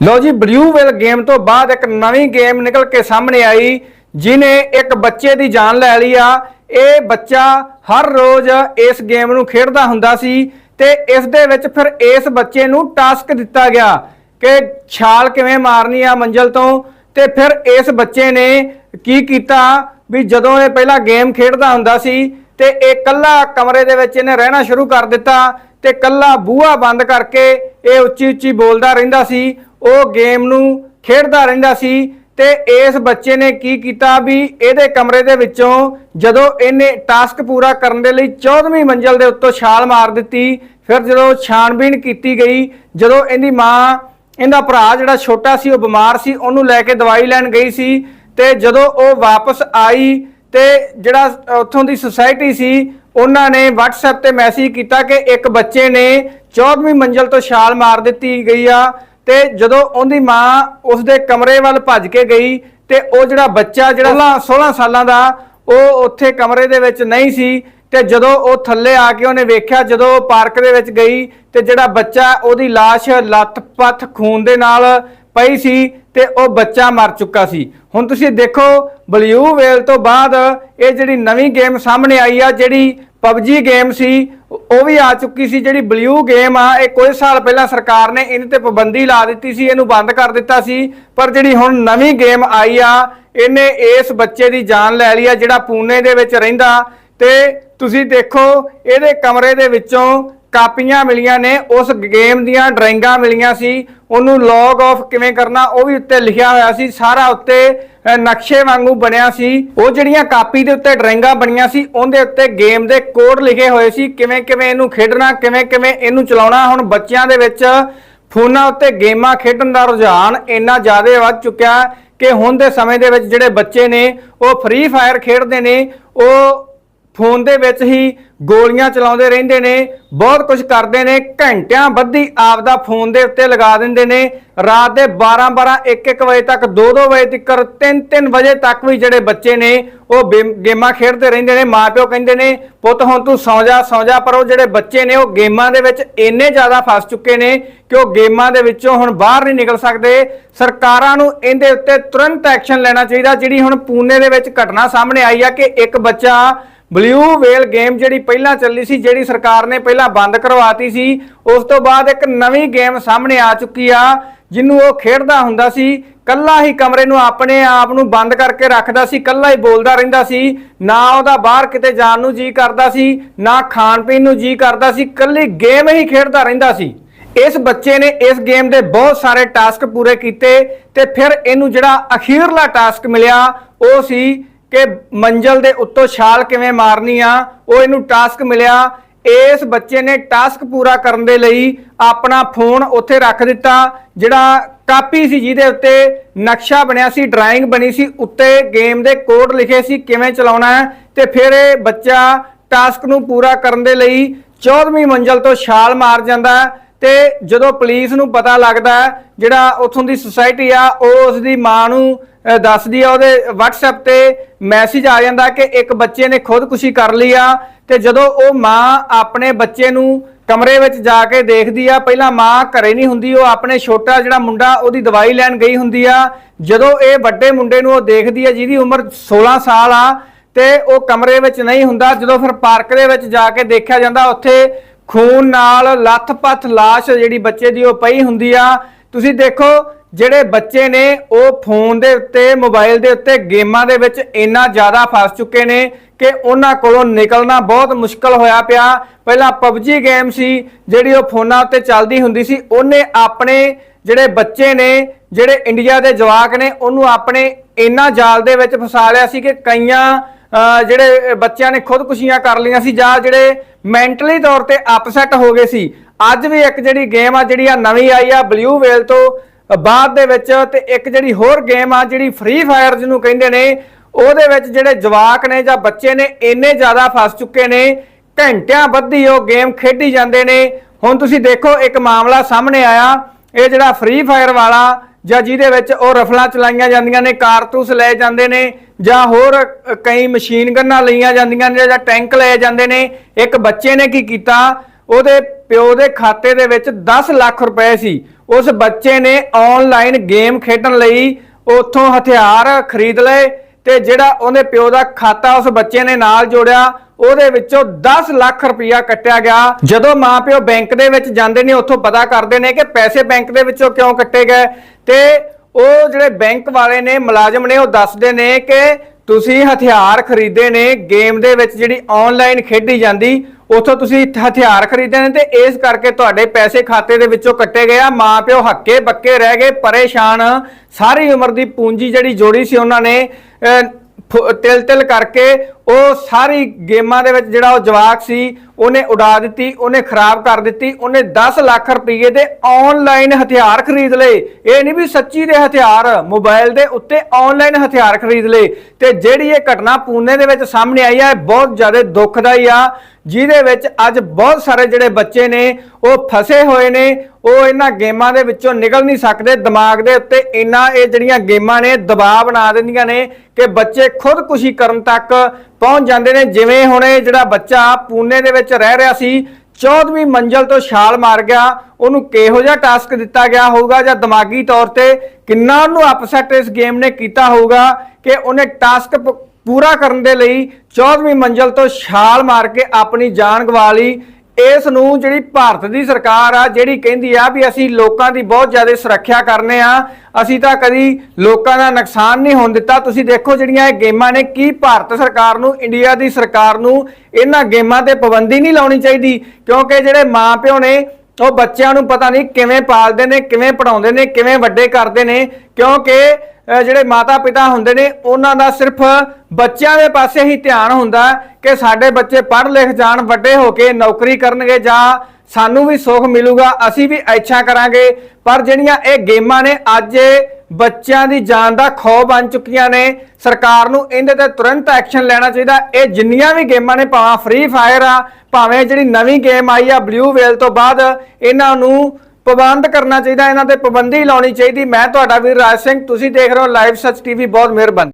ਲੋ ਜੀ blue whale game ਤੋਂ ਬਾਅਦ ਇੱਕ ਨਵੀਂ ਗੇਮ ਨਿਕਲ ਕੇ ਸਾਹਮਣੇ ਆਈ ਜਿਨੇ ਇੱਕ ਬੱਚੇ ਦੀ ਜਾਨ ਲੈ ਲਈ ਆ। ਇਹ ਬੱਚਾ ਹਰ ਰੋਜ਼ ਇਸ ਗੇਮ ਨੂੰ ਖੇਡਦਾ ਹੁੰਦਾ ਸੀ ਤੇ ਇਸ ਦੇ ਵਿੱਚ ਫਿਰ ਇਸ ਬੱਚੇ ਨੂੰ ਟਾਸਕ ਦਿੱਤਾ ਗਿਆ ਕਿ ਛਾਲ ਕਿਵੇਂ ਮਾਰਨੀ ਆ ਮੰਜ਼ਲ ਤੋਂ ਤੇ ਫਿਰ ਇਸ ਬੱਚੇ ਨੇ ਕੀ ਕੀਤਾ ਵੀ ਜਦੋਂ ਇਹ ਪਹਿਲਾਂ ਗੇਮ ਖੇਡਦਾ ਹੁੰਦਾ ਸੀ ਤੇ ਇਹ ਕੱਲਾ ਕਮਰੇ ਦੇ ਵਿੱਚ ਇਹਨੇ ਰਹਿਣਾ ਸ਼ੁਰੂ ਕਰ ਦਿੱਤਾ ਤੇ ਕੱਲਾ ਬੂਹਾ ਬੰਦ ਕਰਕੇ ਇਹ ਉੱਚੀ ਉੱਚੀ ਬੋਲਦਾ ਰਹਿੰਦਾ ਸੀ। ਉਹ ਗੇਮ ਨੂੰ ਖੇਡਦਾ ਰਹਿੰਦਾ ਸੀ ਤੇ ਇਸ ਬੱਚੇ ਨੇ ਕੀ ਕੀਤਾ ਵੀ ਇਹਦੇ ਕਮਰੇ ਦੇ ਵਿੱਚੋਂ ਜਦੋਂ ਇਹਨੇ ਟਾਸਕ ਪੂਰਾ ਕਰਨ ਦੇ ਲਈ 14ਵੀਂ ਮੰਜ਼ਲ ਦੇ ਉੱਤੋਂ ਛਾਲ ਮਾਰ ਦਿੱਤੀ, ਫਿਰ ਜਦੋਂ ਛਾਣਬੀਣ ਕੀਤੀ ਗਈ, ਜਦੋਂ ਇਹਦੀ ਮਾਂ, ਇਹਦਾ ਭਰਾ ਜਿਹੜਾ ਛੋਟਾ ਸੀ, ਉਹ ਬਿਮਾਰ ਸੀ, ਉਹਨੂੰ ਲੈ ਕੇ ਦਵਾਈ ਲੈਣ ਗਈ ਸੀ ਤੇ ਜਦੋਂ ਉਹ ਵਾਪਸ ਆਈ ਤੇ ਜਿਹੜਾ ਉੱਥੋਂ ਦੀ ਸੁਸਾਇਟੀ ਸੀ, ਉਹਨਾਂ ਨੇ WhatsApp ਤੇ ਮੈਸੇਜ ਕੀਤਾ ਕਿ ਇੱਕ ਬੱਚੇ ਨੇ 14ਵੀਂ ਮੰਜ਼ਲ ਤੋਂ ਛਾਲ ਮਾਰ ਦਿੱਤੀ ਗਈ ਆ ਤੇ ਜਦੋਂ ਉਹਦੀ ਮਾਂ ਉਸ ਦੇ ਕਮਰੇ ਵੱਲ ਭੱਜ ਕੇ ਗਈ ਤੇ ਉਹ ਜਿਹੜਾ ਬੱਚਾ ਜਿਹੜਾ 16 ਸਾਲਾਂ ਦਾ ਉਹ ਉੱਥੇ ਕਮਰੇ ਦੇ ਵਿੱਚ ਨਹੀਂ ਸੀ ਤੇ ਜਦੋਂ ਉਹ ਥੱਲੇ ਆ ਕੇ ਉਹਨੇ ਵੇਖਿਆ ਜਦੋਂ ਉਹ ਪਾਰਕ ਦੇ ਵਿੱਚ ਗਈ ਤੇ ਜਿਹੜਾ ਬੱਚਾ ਉਹਦੀ ਲਾਸ਼ ਲੱਤ-ਪੱਥ ਖੂਨ ਦੇ ਨਾਲ ਪਈ ਸੀ ਤੇ ਉਹ ਬੱਚਾ ਮਰ ਚੁੱਕਾ ਸੀ। ਹੁਣ ਤੁਸੀਂ ਦੇਖੋ ਬਲੂ ਵੇਲ ਤੋਂ ਬਾਅਦ ਇਹ ਜਿਹੜੀ ਨਵੀਂ ਗੇਮ ਸਾਹਮਣੇ ਆਈ ਆ ਜਿਹੜੀ ਪਬਜੀ ਗੇਮ ਸੀ ਉਹ ਵੀ ਆ ਚੁੱਕੀ ਸੀ ਜਿਹੜੀ ਬਲੂ ਗੇਮ ਆ, ਇਹ ਕੁਝ ਸਾਲ ਪਹਿਲਾਂ ਸਰਕਾਰ ਨੇ ਇਹਦੇ ਤੇ ਪਾਬੰਦੀ ਲਾ ਦਿੱਤੀ ਸੀ, ਇਹਨੂੰ ਬੰਦ ਕਰ ਦਿੱਤਾ ਸੀ। ਪਰ ਜਿਹੜੀ ਹੁਣ ਨਵੀਂ ਗੇਮ ਆਈ ਆ, ਇਹਨੇ ਇਸ ਬੱਚੇ ਦੀ ਜਾਨ ਲੈ ਲਈ ਆ, ਜਿਹੜਾ ਪੂਨੇ ਦੇ ਵਿੱਚ ਰਹਿੰਦਾ। ਤੇ ਤੁਸੀਂ ਦੇਖੋ, ਇਹਦੇ ਕਮਰੇ ਦੇ ਵਿੱਚੋਂ ਕਾਪੀਆਂ ਮਿਲੀਆਂ ਨੇ, ਉਸ ਗੇਮ ਦੀਆਂ ਡਰਾਇੰਗਾਂ ਮਿਲੀਆਂ ਸੀ। ਉਹਨੂੰ ਲੌਗ ਆਫ ਕਿਵੇਂ ਕਰਨਾ, ਉਹ ਵੀ ਉੱਤੇ ਲਿਖਿਆ ਹੋਇਆ ਸੀ, ਸਾਰਾ ਉੱਤੇ ਨਕਸ਼ੇ ਵਾਂਗੂ ਬਣਿਆ ਸੀ। ਉਹ ਜਿਹੜੀਆਂ ਕਾਪੀ ਦੇ ਉੱਤੇ ਡਰਾਇੰਗਾਂ ਬਣੀਆਂ ਸੀ, ਉਹਦੇ ਉੱਤੇ ਗੇਮ ਦੇ ਕੋਡ ਲਿਖੇ ਹੋਏ ਸੀ, ਕਿਵੇਂ ਕਿਵੇਂ ਇਹਨੂੰ ਖੇਡਣਾ, ਕਿਵੇਂ ਕਿਵੇਂ ਇਹਨੂੰ ਚਲਾਉਣਾ। ਹੁਣ ਬੱਚਿਆਂ ਦੇ ਵਿੱਚ ਫੋਨਾਂ ਉੱਤੇ ਗੇਮਾਂ ਖੇਡਣ ਦਾ ਰੁਝਾਨ ਇੰਨਾ ਜ਼ਿਆਦਾ ਵੱਧ ਚੁੱਕਿਆ ਕਿ ਹੁਣ ਦੇ ਸਮੇਂ ਦੇ ਵਿੱਚ ਜਿਹੜੇ ਬੱਚੇ ਨੇ, ਉਹ ਫ੍ਰੀ ਫਾਇਰ ਖੇਡਦੇ ਨੇ, ਉਹ ਫੋਨ ਦੇ ਵਿੱਚ ਹੀ ਗੋਲੀਆਂ ਚਲਾਉਂਦੇ ਰਹਿੰਦੇ ਨੇ, ਬਹੁਤ ਕੁਝ ਕਰਦੇ ਨੇ, ਘੰਟਿਆਂ ਬੱਧੀ ਆਪਦਾ ਫੋਨ ਦੇ ਉੱਤੇ ਲਗਾ ਦਿੰਦੇ ਨੇ। ਰਾਤ ਦੇ 12 12 1 1 ਵਜੇ ਤੱਕ 2 2 ਵਜੇ ਤੱਕ 3 3 ਵਜੇ ਤੱਕ ਵੀ ਜਿਹੜੇ ਬੱਚੇ ਨੇ, ਉਹ ਗੇਮਾਂ ਖੇਡਦੇ ਰਹਿੰਦੇ ਨੇ। ਮਾਪਿਓ ਕਹਿੰਦੇ ਨੇ, ਪੁੱਤ, ਹੁਣ ਤੂੰ ਸੌਂ ਜਾ ਸੌਂ ਜਾ। ਪਰ ਉਹ ਜਿਹੜੇ ਬੱਚੇ ਨੇ, ਉਹ ਗੇਮਾਂ ਦੇ ਵਿੱਚ ਇੰਨੇ ਜ਼ਿਆਦਾ ਫਸ ਚੁੱਕੇ ਨੇ ਕਿ ਉਹ ਗੇਮਾਂ ਦੇ ਵਿੱਚੋਂ ਹੁਣ ਬਾਹਰ ਨਹੀਂ ਨਿਕਲ ਸਕਦੇ। ਸਰਕਾਰਾਂ ਨੂੰ ਇਹਦੇ ਉੱਤੇ ਤੁਰੰਤ ਐਕਸ਼ਨ ਲੈਣਾ ਚਾਹੀਦਾ, ਜਿਹੜੀ ਹੁਣ ਪੂਨੇ ਦੇ ਵਿੱਚ ਘਟਨਾ ਸਾਹਮਣੇ ਆਈ ਆ ਕਿ ਇੱਕ ਬੱਚਾ ਬਲੂ ਵੇਲ ਗੇਮ ਜਿਹੜੀ ਪਹਿਲਾਂ ਚੱਲੀ ਸੀ, ਜਿਹੜੀ ਸਰਕਾਰ ਨੇ ਪਹਿਲਾਂ ਬੰਦ ਕਰਵਾਤੀ ਸੀ, ਉਸ ਤੋਂ ਬਾਅਦ ਇੱਕ ਨਵੀਂ ਗੇਮ ਸਾਹਮਣੇ ਆ ਚੁੱਕੀ ਆ, ਜਿਹਨੂੰ ਉਹ ਖੇਡਦਾ ਹੁੰਦਾ ਸੀ, ਕੱਲਾ ਹੀ ਕਮਰੇ ਨੂੰ ਆਪਣੇ ਆਪ ਨੂੰ ਬੰਦ ਕਰਕੇ ਰੱਖਦਾ ਸੀ, ਕੱਲਾ ਹੀ ਬੋਲਦਾ ਰਹਿੰਦਾ ਸੀ, ਨਾ ਉਹਦਾ ਬਾਹਰ ਕਿਤੇ ਜਾਣ ਨੂੰ ਜੀ ਕਰਦਾ ਸੀ, ਨਾ ਖਾਣ ਪੀਣ ਨੂੰ ਜੀ ਕਰਦਾ ਸੀ, ਕੱਲੀ ਗੇਮ ਹੀ ਖੇਡਦਾ ਰਹਿੰਦਾ ਸੀ। ਇਸ ਬੱਚੇ ਨੇ ਇਸ ਗੇਮ ਦੇ ਬਹੁਤ ਸਾਰੇ ਟਾਸਕ ਪੂਰੇ ਕੀਤੇ ਤੇ ਫਿਰ ਇਹਨੂੰ ਜਿਹੜਾ ਅਖੀਰਲਾ ਟਾਸਕ ਮਿਲਿਆ, ਉਹ ਸੀ ਕਿ ਮੰਜ਼ਲ ਦੇ ਉੱਤੋਂ ਛਾਲ ਕਿਵੇਂ ਮਾਰਨੀ ਆ, ਉਹ ਇਹਨੂੰ ਟਾਸਕ ਮਿਲਿਆ। ਇਸ ਬੱਚੇ ਨੇ ਟਾਸਕ ਪੂਰਾ ਕਰਨ ਦੇ ਲਈ ਆਪਣਾ ਫੋਨ ਉੱਥੇ ਰੱਖ ਦਿੱਤਾ, ਜਿਹੜਾ ਕਾਪੀ ਸੀ ਜਿਹਦੇ ਉੱਤੇ ਨਕਸ਼ਾ ਬਣਿਆ ਸੀ ਡਰਾਇੰਗ ਬਣੀ ਸੀ, ਉੱਤੇ ਗੇਮ ਦੇ ਕੋਡ ਲਿਖੇ ਸੀ, ਕਿਵੇਂ ਚਲਾਉਣਾ ਹੈ, ਤੇ ਫਿਰ ਇਹ ਬੱਚਾ ਟਾਸਕ ਨੂੰ ਪੂਰਾ ਕਰਨ ਦੇ ਲਈ 14ਵੀਂ ਮੰਜ਼ਲ ਤੋਂ ਛਾਲ ਮਾਰ ਜਾਂਦਾ ਹੈ, ਤੇ ਜਦੋਂ ਪੁਲਿਸ ਨੂੰ ਪਤਾ ਲੱਗਦਾ ਜਿਹੜਾ ਉੱਥੋਂ ਦੀ ਸੁਸਾਇਟੀ ਆ, ਉਹ ਉਸ ਦੀ ਮਾਂ ਨੂੰ ਦੱਸਦੀ ਆ ਉਹਦੇ WhatsApp ਤੇ ਮੈਸੇਜ ਆ ਜਾਂਦਾ ਕਿ ਇੱਕ ਬੱਚੇ ਨੇ ਖੁਦਕੁਸ਼ੀ ਕਰ ਲਈ ਆ ਤੇ ਜਦੋਂ ਉਹ ਮਾਂ ਆਪਣੇ ਬੱਚੇ ਨੂੰ ਕਮਰੇ ਵਿੱਚ ਜਾ ਕੇ ਦੇਖਦੀ ਆ, ਪਹਿਲਾਂ ਮਾਂ ਘਰੇ ਨਹੀਂ ਹੁੰਦੀ, ਉਹ ਆਪਣੇ ਛੋਟਾ ਜਿਹੜਾ ਮੁੰਡਾ, ਉਹਦੀ ਦਵਾਈ ਲੈਣ ਗਈ ਹੁੰਦੀ ਆ। ਜਦੋਂ ਇਹ ਵੱਡੇ ਮੁੰਡੇ ਨੂੰ ਉਹ ਦੇਖਦੀ ਆ, ਜਿਹਦੀ ਉਮਰ 16 ਸਾਲ ਆ ਤੇ ਉਹ ਕਮਰੇ ਵਿੱਚ ਨਹੀਂ ਹੁੰਦਾ, ਜਦੋਂ ਫਿਰ ਪਾਰਕ ਦੇ ਵਿੱਚ ਜਾ ਕੇ ਦੇਖਿਆ ਜਾਂਦਾ, ਉੱਥੇ ਖੂਨ ਨਾਲ ਲੱਥ-ਪੱਥ ਲਾਸ਼ ਜਿਹੜੀ ਬੱਚੇ ਦੀ ਉਹ ਪਈ ਹੁੰਦੀ ਆ। ਤੁਸੀਂ ਦੇਖੋ ਜਿਹੜੇ ਬੱਚੇ ਨੇ, ਉਹ ਫੋਨ ਦੇ ਉੱਤੇ, ਮੋਬਾਈਲ ਦੇ ਉੱਤੇ ਗੇਮਾਂ ਦੇ ਵਿੱਚ ਇੰਨਾ ਜ਼ਿਆਦਾ ਫਸ ਚੁੱਕੇ ਨੇ ਕਿ ਉਹਨਾਂ ਕੋਲੋਂ ਨਿਕਲਣਾ ਬਹੁਤ ਮੁਸ਼ਕਲ ਹੋਇਆ ਪਿਆ। ਪਹਿਲਾਂ ਪਬਜੀ ਗੇਮ ਸੀ, ਜਿਹੜੀ ਉਹ ਫੋਨਾਂ ਉੱਤੇ ਚੱਲਦੀ ਹੁੰਦੀ ਸੀ, ਉਹਨੇ ਆਪਣੇ ਜਿਹੜੇ ਬੱਚੇ ਨੇ, ਜਿਹੜੇ ਇੰਡੀਆ ਦੇ ਜਵਾਕ ਨੇ, ਉਹਨੂੰ ਆਪਣੇ ਇੰਨਾ ਜਾਲ ਦੇ ਵਿੱਚ ਫਸਾ ਲਿਆ ਸੀ ਕਿ ਕਈਆਂ ਜਿਹੜੇ ਬੱਚਿਆਂ ਨੇ ਖੁਦਕੁਸ਼ੀਆਂ ਕਰ ਲਈਆਂ ਸੀ ਜਾਂ ਜਿਹੜੇ ਮੈਂਟਲੀ ਤੌਰ ਤੇ ਅਪਸੈਟ ਹੋ ਗਏ ਸੀ। ਅੱਜ ਵੀ ਇੱਕ ਜਿਹੜੀ ਗੇਮ ਆ, ਜਿਹੜੀ ਆ ਨਵੀਂ ਆਈ ਆ ਬਲੂ ਵੇਲ ਤੋਂ ਬਾਅਦ ਦੇ ਵਿੱਚ ਤੇ ਇੱਕ ਜਿਹੜੀ ਹੋਰ ਗੇਮ ਆ, ਜਿਹੜੀ ਫ੍ਰੀ ਫਾਇਰ ਜਿਹਨੂੰ ਕਹਿੰਦੇ ਨੇ, ਉਹਦੇ ਵਿੱਚ ਜਿਹੜੇ ਜਵਾਕ ਨੇ ਜਾਂ ਬੱਚੇ ਨੇ, ਇੰਨੇ ਜ਼ਿਆਦਾ ਫਸ ਚੁੱਕੇ ਨੇ, ਘੰਟਿਆਂ ਬੱਧੀ ਉਹ ਗੇਮ ਖੇਡੀ ਜਾਂਦੇ ਨੇ। ਹੁਣ ਤੁਸੀਂ ਦੇਖੋ, ਇੱਕ ਮਾਮਲਾ ਸਾਹਮਣੇ ਆਇਆ, ਇਹ ਜਿਹੜਾ ਫ੍ਰੀ ਫਾਇਰ ਵਾਲਾ, ਜਾਂ ਜਿਹਦੇ ਵਿੱਚ ਉਹ ਰਫਲਾਂ ਚਲਾਈਆਂ ਜਾਂਦੀਆਂ ਨੇ, ਕਾਰਤੂਸ ਲਏ ਜਾਂਦੇ ਨੇ, ਜਾਂ ਹੋਰ ਕਈ ਮਸ਼ੀਨ ਗੰਨਾਂ ਲਈਆਂ ਜਾਂਦੀਆਂ ਨੇ, ਜਾਂ ਟੈਂਕ ਲਏ ਜਾਂਦੇ ਨੇ, ਇੱਕ ਬੱਚੇ ਨੇ ਕੀ ਕੀਤਾ, ਉਹਦੇ ਪਿਓ ਦੇ ਖਾਤੇ ਦੇ ਵਿੱਚ 10 ਲੱਖ ਰੁਪਏ ਸੀ। ਉਸ ਬੱਚੇ ਨੇ ਆਨਲਾਈਨ ਗੇਮ ਖੇਡਣ ਲਈ ਉੱਥੋਂ ਹਥਿਆਰ ਖਰੀਦ ਲਏ ਤੇ ਜਿਹੜਾ ਉਹਦੇ ਪਿਓ ਦਾ ਖਾਤਾ ਉਸ ਬੱਚੇ ਨੇ ਨਾਲ ਜੋੜਿਆ, ਉਹਦੇ ਵਿੱਚੋਂ 10 ਲੱਖ ਰੁਪਇਆ ਕੱਟਿਆ ਗਿਆ। ਜਦੋਂ ਮਾਪਿਓ ਬੈਂਕ ਦੇ ਵਿੱਚ ਜਾਂਦੇ ਨੇ, ਉੱਥੋਂ ਪਤਾ ਕਰਦੇ ਨੇ ਕਿ ਪੈਸੇ ਬੈਂਕ ਦੇ ਵਿੱਚੋਂ ਕਿਉਂ ਕੱਟੇ ਗਏ। ਤੇ ਉਹ ਜਿਹੜੇ ਬੈਂਕ ਵਾਲੇ ਨੇ, ਮੁਲਾਜ਼ਮ ਨੇ, ਉਹ ਦੱਸਦੇ ਨੇ ਕਿ ਤੁਸੀਂ ਹਥਿਆਰ ਖਰੀਦੇ ਨੇ ਗੇਮ ਦੇ ਵਿੱਚ ਜਿਹੜੀ ਆਨਲਾਈਨ ਖੇਡੀ ਜਾਂਦੀ ਉੱਥੋਂ ਤੁਸੀਂ ਹਥਿਆਰ ਖਰੀਦੇ ਨੇ ਤੇ ਇਸ ਕਰਕੇ ਤੁਹਾਡੇ ਪੈਸੇ ਖਾਤੇ ਦੇ ਵਿੱਚੋਂ ਕੱਟੇ ਗਏ ਆ। ਮਾਪਿਓ ਹੱਕੇ ਬੱਕੇ ਰਹਿ ਗਏ ਪਰੇਸ਼ਾਨ। ਸਾਰੀ ਉਮਰ ਦੀ ਪੂੰਜੀ ਜਿਹੜੀ ਜੋੜੀ ਸੀ ਉਹਨਾਂ ਨੇ ਅਹ, ਫੁ- ਤਿਲ ਤਿਲ ਕਰਕੇ ਉਹ ਸਾਰੀ ਗੇਮਾਂ ਦੇ ਵਿੱਚ ਜਿਹੜਾ ਉਹ ਜਵਾਕ ਸੀ, ਉਹਨੇ ਉਡਾ ਦਿੱਤੀ, ਉਹਨੇ ਖਰਾਬ ਕਰ ਦਿੱਤੀ, ਉਹਨੇ 10 ਲੱਖ ਰੁਪਏ ਦੇ ਆਨਲਾਈਨ ਹਥਿਆਰ ਖਰੀਦ ਲਏ। ਇਹ ਨਹੀਂ ਵੀ ਸੱਚੀ ਦੇ ਹਥਿਆਰ, ਮੋਬਾਈਲ ਦੇ ਉੱਤੇ ਆਨਲਾਈਨ ਹਥਿਆਰ ਖਰੀਦ ਲਏ। ਤੇ ਜਿਹੜੀ ਇਹ ਘਟਨਾ ਪੂਨੇ ਦੇ ਵਿੱਚ ਸਾਹਮਣੇ ਆਈ ਹੈ ਇਹ ਬਹੁਤ ਜ਼ਿਆਦਾ ਦੁੱਖਦਾਈ ਆ, ਜਿਹਦੇ ਵਿੱਚ ਅੱਜ ਬਹੁਤ ਸਾਰੇ ਜਿਹੜੇ ਬੱਚੇ ਨੇ, ਉਹ ਫਸੇ ਹੋਏ ਨੇ, ਉਹ ਇਹਨਾਂ ਗੇਮਾਂ ਦੇ ਵਿੱਚੋਂ ਨਿਕਲ ਨਹੀਂ ਸਕਦੇ, ਦਿਮਾਗ ਦੇ ਉੱਤੇ ਇੰਨਾ ਇਹ ਜਿਹੜੀਆਂ ਗੇਮਾਂ ਨੇ, ਦਬਾਅ ਬਣਾ ਦਿੰਦੀਆਂ ਨੇ ਕਿ ਬੱਚੇ ਖੁਦਕੁਸ਼ੀ ਕਰਨ ਤੱਕ ਪਹੁੰਚ ਜਾਂਦੇ ਨੇ। ਜਿਵੇਂ ਹੁਣ ਇਹ ਜਿਹੜਾ ਬੱਚਾ ਪੂਨੇ ਦੇ ਵਿੱਚ ਰਹਿ ਰਿਹਾ ਸੀ 14ਵੀਂ ਮੰਜ਼ਲ ਤੋਂ ਛਾਲ ਮਾਰ ਗਿਆ। ਉਹਨੂੰ ਕਿਹੋ ਜਿਹਾ ਟਾਸਕ ਦਿੱਤਾ ਗਿਆ ਹੋਊਗਾ ਜਾਂ ਦਿਮਾਗੀ ਤੌਰ ਤੇ ਕਿੰਨਾ ਉਹਨੂੰ ਅਪਸੈਟ ਇਸ ਗੇਮ ਨੇ ਕੀਤਾ ਹੋਊਗਾ ਕਿ ਉਹਨੇ ਟਾਸਕ ਪੂਰਾ ਕਰਨ ਦੇ ਲਈ 14ਵੀਂ ਮੰਜ਼ਲ ਤੋਂ ਛਾਲ ਮਾਰ ਕੇ ਆਪਣੀ ਜਾਨ ਗਵਾ ਲਈ। ਇਸ ਨੂੰ ਜਿਹੜੀ ਭਾਰਤ ਦੀ ਸਰਕਾਰ ਆ, ਜਿਹੜੀ ਕਹਿੰਦੀ ਆ ਵੀ ਅਸੀਂ ਲੋਕਾਂ ਦੀ ਬਹੁਤ ਜ਼ਿਆਦਾ ਸੁਰੱਖਿਆ ਕਰਨੇ ਆ, ਅਸੀਂ ਤਾਂ ਕਦੀ ਲੋਕਾਂ ਦਾ ਨੁਕਸਾਨ ਨਹੀਂ ਹੋਣ ਦਿੱਤਾ। ਤੁਸੀਂ ਦੇਖੋ ਜਿਹੜੀਆਂ ਇਹ ਗੇਮਾਂ ਨੇ, ਕੀ ਭਾਰਤ ਸਰਕਾਰ ਨੂੰ, ਇੰਡੀਆ ਦੀ ਸਰਕਾਰ ਨੂੰ ਇਹਨਾਂ ਗੇਮਾਂ ਤੇ ਪਾਬੰਦੀ ਨਹੀਂ ਲਾਉਣੀ ਚਾਹੀਦੀ? ਕਿਉਂਕਿ ਜਿਹੜੇ ਮਾਪਿਓ ਨੇ ਉਹ ਬੱਚਿਆਂ ਨੂੰ ਪਤਾ ਨਹੀਂ ਕਿਵੇਂ ਪਾਲਦੇ ਨੇ, ਕਿਵੇਂ ਪੜਾਉਂਦੇ ਨੇ, ਕਿਵੇਂ ਵੱਡੇ ਕਰਦੇ ਨੇ, ਕਿਉਂਕਿ ਜਿਹੜੇ ਮਾਤਾ ਪਿਤਾ ਹੁੰਦੇ ਨੇ, ਉਹਨਾਂ ਦਾ ਸਿਰਫ ਬੱਚਿਆਂ ਦੇ ਪਾਸੇ ਹੀ ਧਿਆਨ ਹੁੰਦਾ ਕਿ ਸਾਡੇ ਬੱਚੇ ਪੜ੍ਹ ਲਿਖ ਜਾਣ, ਵੱਡੇ ਹੋ ਕੇ ਨੌਕਰੀ ਕਰਨਗੇ ਜਾਂ ਸਾਨੂੰ ਵੀ ਸੁੱਖ ਮਿਲੂਗਾ, ਅਸੀਂ ਵੀ ਇੱਛਾ ਕਰਾਂਗੇ। ਪਰ ਜਿਹੜੀਆਂ ਇਹ ਗੇਮਾਂ ਨੇ, ਅੱਜ ਬੱਚਿਆਂ ਦੀ ਜਾਨ ਦਾ ਖੌਅ ਬਣ ਚੁੱਕੀਆਂ ਨੇ। ਸਰਕਾਰ ਨੂੰ ਇਹਦੇ ਤੇ ਤੁਰੰਤ ਐਕਸ਼ਨ ਲੈਣਾ ਚਾਹੀਦਾ। ਇਹ ਜਿੰਨੀਆਂ ਵੀ ਗੇਮਾਂ ਨੇ, ਭਾਵੇਂ ਫ੍ਰੀ ਫਾਇਰ ਆ, ਭਾਵੇਂ ਜਿਹੜੀ ਨਵੀਂ ਗੇਮ ਆਈ ਆ ਬਲੂ ਵੇਲ ਤੋਂ ਬਾਅਦ, ਇਹਨਾਂ ਨੂੰ ਪਾਬੰਦ ਕਰਨਾ ਚਾਹੀਦਾ, ਇਹਨਾਂ ਤੇ ਪਾਬੰਦੀ ਲਾਉਣੀ ਚਾਹੀਦੀ। ਮੈਂ ਤੁਹਾਡਾ ਵੀਰ ਰਾਜ ਸਿੰਘ, ਤੁਸੀਂ ਦੇਖ ਰਹੇ ਹੋ ਲਾਈਵ ਸੱਚ ਟੀਵੀ ਬਹੁਤ ਮਿਹਰਬਾਨੀ।